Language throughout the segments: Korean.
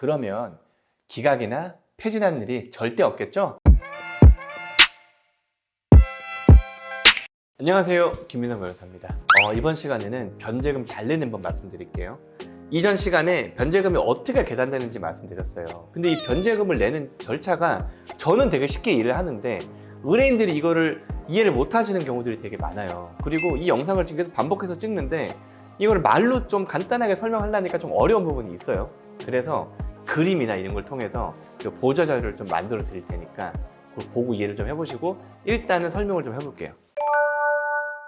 그러면 기각이나 폐진하는 일이 절대 없겠죠? 안녕하세요. 김민성 변호사입니다. 어, 이번 시간에는 변제금 잘 내는 법 말씀드릴게요. 이전 시간에 변제금이 어떻게 계산되는지 말씀드렸어요. 근데 이 변제금을 내는 절차가 저는 되게 쉽게 이해를 하는데 의뢰인들이 이거를 이해를 못 하시는 경우들이 되게 많아요. 그리고 이 영상을 지금 계속 반복해서 찍는데 이걸 말로 좀 간단하게 설명하려니까 좀 어려운 부분이 있어요. 그래서 그림이나 이런 걸 통해서 그 보조 자료를 좀 만들어 드릴 테니까 그걸 보고 이해를 좀 해보시고 일단은 설명을 좀 해볼게요.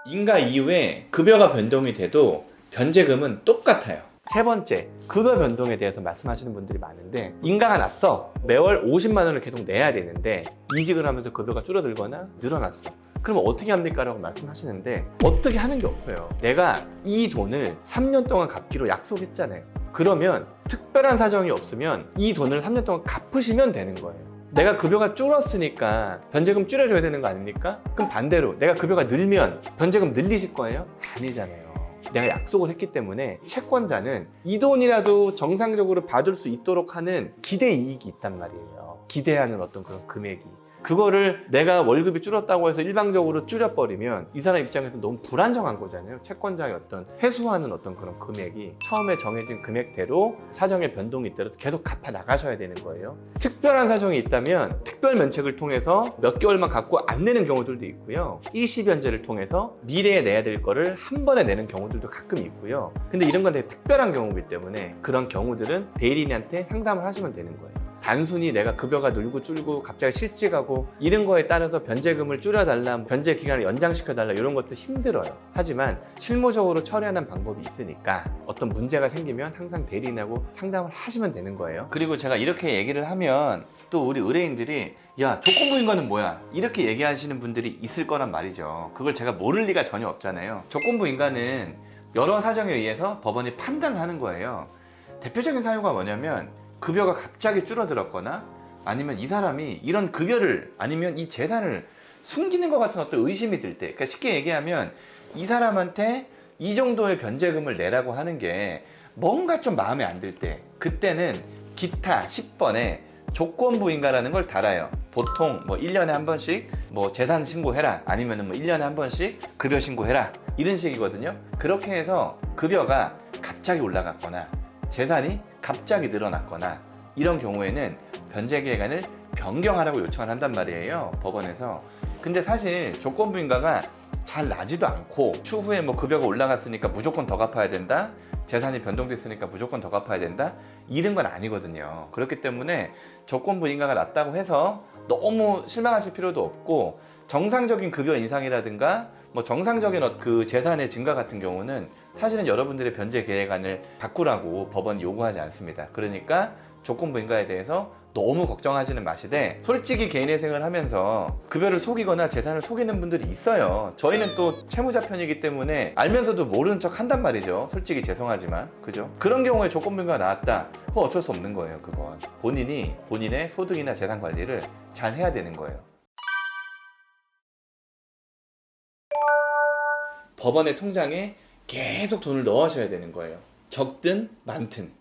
인가 이후에 급여가 변동이 돼도 변제금은 똑같아요. 세 번째, 급여 변동에 대해서 말씀하시는 분들이 많은데 인가가 났어. 매월 50만 원을 계속 내야 되는데 이직을 하면서 급여가 줄어들거나 늘어났어. 그럼 어떻게 합니까? 라고 말씀하시는데 어떻게 하는 게 없어요. 내가 이 돈을 3년 동안 갚기로 약속했잖아요. 그러면 특별한 사정이 없으면 이 돈을 3년 동안 갚으시면 되는 거예요. 내가 급여가 줄었으니까 변제금 줄여줘야 되는 거 아닙니까? 그럼 반대로 내가 급여가 늘면 변제금 늘리실 거예요? 아니잖아요. 내가 약속을 했기 때문에 채권자는 이 돈이라도 정상적으로 받을 수 있도록 하는 기대 이익이 있단 말이에요. 기대하는 어떤 그런 금액이. 그거를 내가 월급이 줄었다고 해서 일방적으로 줄여버리면 이 사람 입장에서 너무 불안정한 거잖아요. 채권자의 어떤 회수하는 어떤 그런 금액이 처음에 정해진 금액대로 사정의 변동이 있더라도 계속 갚아 나가셔야 되는 거예요. 특별한 사정이 있다면 특별 면책을 통해서 몇 개월만 갖고 안 내는 경우들도 있고요. 일시 변제를 통해서 미래에 내야 될 거를 한 번에 내는 경우들도 가끔 있고요. 근데 이런 건 되게 특별한 경우이기 때문에 그런 경우들은 대리인한테 상담을 하시면 되는 거예요. 단순히 내가 급여가 늘고 줄고 갑자기 실직하고 이런 거에 따라서 변제금을 줄여달라, 뭐 변제 기간을 연장시켜달라 이런 것도 힘들어요. 하지만 실무적으로 처리하는 방법이 있으니까 어떤 문제가 생기면 항상 대리인하고 상담을 하시면 되는 거예요. 그리고 제가 이렇게 얘기를 하면 또 우리 의뢰인들이 야 조건부 인가는 뭐야 이렇게 얘기하시는 분들이 있을 거란 말이죠. 그걸 제가 모를 리가 전혀 없잖아요. 조건부 인가는 여러 사정에 의해서 법원이 판단을 하는 거예요. 대표적인 사유가 뭐냐면 급여가 갑자기 줄어들었거나 아니면 이 사람이 이런 급여를 아니면 이 재산을 숨기는 것 같은 어떤 의심이 들 때, 그러니까 쉽게 얘기하면 이 사람한테 이 정도의 변제금을 내라고 하는 게 뭔가 좀 마음에 안 들 때, 그때는 기타 10번에 조건부인가라는 걸 달아요. 보통 뭐 1년에 한 번씩 뭐 재산 신고해라 아니면은 뭐 1년에 한 번씩 급여 신고해라 이런 식이거든요. 그렇게 해서 급여가 갑자기 올라갔거나 재산이 갑자기 늘어났거나 이런 경우에는 변제 기간을 변경하라고 요청을 한단 말이에요 법원에서. 근데 사실 조건부 인가가 잘 나지도 않고 추후에 뭐 급여가 올라갔으니까 무조건 더 갚아야 된다 재산이 변동됐으니까 무조건 더 갚아야 된다 이런 건 아니거든요. 그렇기 때문에 조건부 인가가 낮다고 해서 너무 실망하실 필요도 없고 정상적인 급여 인상이라든가 뭐 정상적인 어- 그 재산의 증가 같은 경우는 사실은 여러분들의 변제 계획안을 바꾸라고 법원이 요구하지 않습니다. 그러니까 조건부 인가에 대해서 너무 걱정하시는 마시되 솔직히 개인의 생을 하면서 급여를 속이거나 재산을 속이는 분들이 있어요. 저희는 또 채무자 편이기 때문에 알면서도 모르는 척 한단 말이죠. 솔직히 죄송하지만 그죠? 그런 경우에 조건부 인가가 나왔다. 그거 어쩔 수 없는 거예요. 그건 본인이 본인의 소득이나 재산 관리를 잘 해야 되는 거예요. 법원의 통장에 계속 돈을 넣으셔야 되는 거예요. 적든 많든.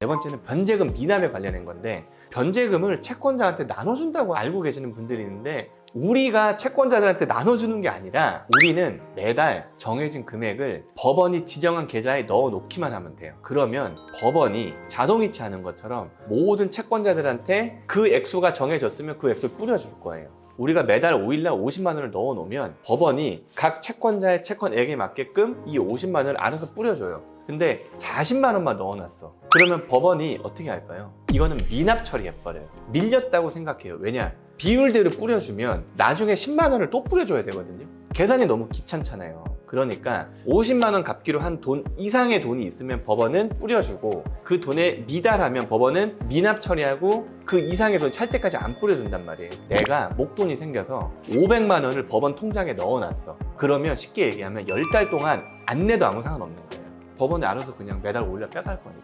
네 번째는 변제금 미납에 관련된 건데 변제금을 채권자한테 나눠준다고 알고 계시는 분들이 있는데 우리가 채권자들한테 나눠주는 게 아니라 우리는 매달 정해진 금액을 법원이 지정한 계좌에 넣어 놓기만 하면 돼요. 그러면 법원이 자동이체하는 것처럼 모든 채권자들한테 그 액수가 정해졌으면 그 액수를 뿌려줄 거예요. 우리가 매달 5일날 50만 원을 넣어 놓으면 법원이 각 채권자의 채권액에 맞게끔 이 50만 원을 알아서 뿌려줘요. 근데 40만 원만 넣어놨어. 그러면 법원이 어떻게 할까요? 이거는 미납 처리해버려요. 밀렸다고 생각해요. 왜냐? 비율대로 뿌려주면 나중에 10만 원을 또 뿌려줘야 되거든요. 계산이 너무 귀찮잖아요. 그러니까 50만 원 갚기로 한 돈 이상의 돈이 있으면 법원은 뿌려주고 그 돈에 미달하면 법원은 미납 처리하고 그 이상의 돈 찰 때까지 안 뿌려준단 말이에요. 내가 목돈이 생겨서 500만 원을 법원 통장에 넣어놨어. 그러면 쉽게 얘기하면 10달 동안 안 내도 아무 상관없는 거예요. 법원에 알아서 그냥 매달 올려 빼갈 거니까.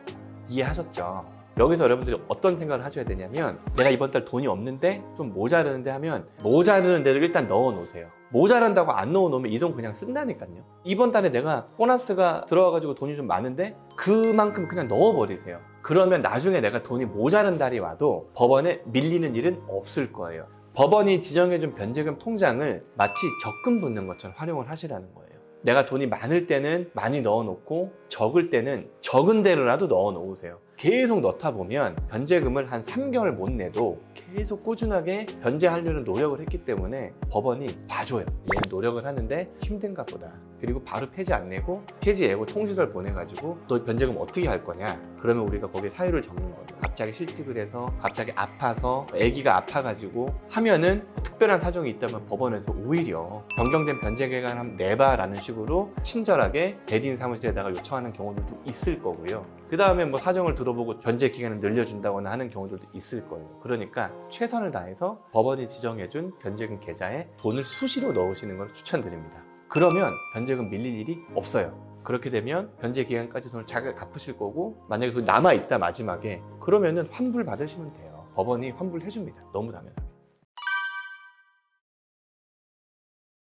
이해하셨죠? 여기서 여러분들이 어떤 생각을 하셔야 되냐면 내가 이번 달 돈이 없는데 좀 모자르는데 하면 모자르는 데를 일단 넣어 놓으세요. 모자란다고 안 넣어 놓으면 이 돈 그냥 쓴다니까요. 이번 달에 내가 보너스가 들어와가지고 돈이 좀 많은데 그만큼 그냥 넣어버리세요. 그러면 나중에 내가 돈이 모자른 달이 와도 법원에 밀리는 일은 없을 거예요. 법원이 지정해준 변제금 통장을 마치 적금 붓는 것처럼 활용을 하시라는 거예요. 내가 돈이 많을 때는 많이 넣어놓고 적을 때는 적은 대로라도 넣어놓으세요. 계속 넣다 보면 변제금을 한 3개월 못 내도 계속 꾸준하게 변제하려는 노력을 했기 때문에 법원이 봐줘요. 얘는 노력을 하는데 힘든가 보다. 그리고 바로 폐지 안 내고 폐지 예고 통지서를 보내가지고 너 변제금 어떻게 할 거냐? 그러면 우리가 거기에 사유를 적는 거예요. 갑자기 실직을 해서 갑자기 아파서 아기가 아파가지고 하면은 특별한 사정이 있다면 법원에서 오히려 변경된 변제 기간 한번 내봐라는 식으로 친절하게 대리인 사무실에다가 요청하는 경우들도 있을 거고요. 그 다음에 뭐 사정을 들어보고 변제 기간을 늘려준다거나 하는 경우들도 있을 거예요. 그러니까 최선을 다해서 법원이 지정해준 변제금 계좌에 돈을 수시로 넣으시는 걸 추천드립니다. 그러면 변제금 밀릴 일이 없어요. 그렇게 되면 변제 기간까지 돈을 잘 갚으실 거고 만약에 그 남아 있다 마지막에 그러면은 환불 받으시면 돼요. 법원이 환불해 줍니다. 너무 당연하게.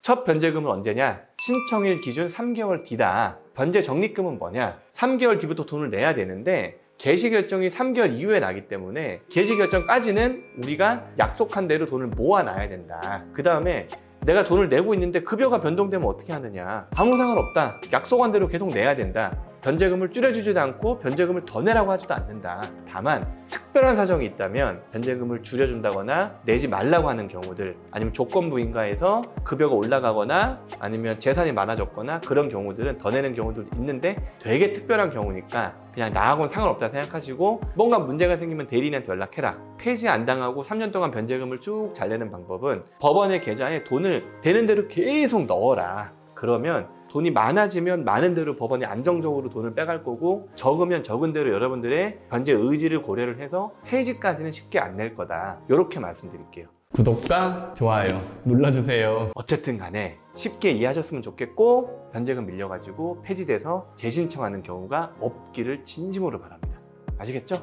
첫 변제금은 언제냐? 신청일 기준 3개월 뒤다. 변제 적립금은 뭐냐? 3개월 뒤부터 돈을 내야 되는데 개시 결정이 3개월 이후에 나기 때문에 개시 결정까지는 우리가 약속한 대로 돈을 모아놔야 된다. 그 다음에 내가 돈을 내고 있는데 급여가 변동되면 어떻게 하느냐? 아무 상관없다. 약속한 대로 계속 내야 된다. 변제금을 줄여주지도 않고 변제금을 더 내라고 하지도 않는다. 다만 특별한 사정이 있다면 변제금을 줄여준다거나 내지 말라고 하는 경우들 아니면 조건부 인가에서 급여가 올라가거나 아니면 재산이 많아졌거나 그런 경우들은 더 내는 경우들도 있는데 되게 특별한 경우니까 그냥 나하고는 상관없다 생각하시고 뭔가 문제가 생기면 대리인한테 연락해라 폐지 안 당하고 3년 동안 변제금을 쭉 잘 내는 방법은 법원의 계좌에 돈을 되는 대로 계속 넣어라 그러면 돈이 많아지면 많은 대로 법원이 안정적으로 돈을 빼갈 거고 적으면 적은 대로 여러분들의 변제 의지를 고려를 해서 폐지까지는 쉽게 안 낼 거다 이렇게 말씀드릴게요 구독과 좋아요 눌러주세요. 어쨌든 간에 쉽게 이해하셨으면 좋겠고 변제금 밀려가지고 폐지돼서 재신청하는 경우가 없기를 진심으로 바랍니다 아시겠죠?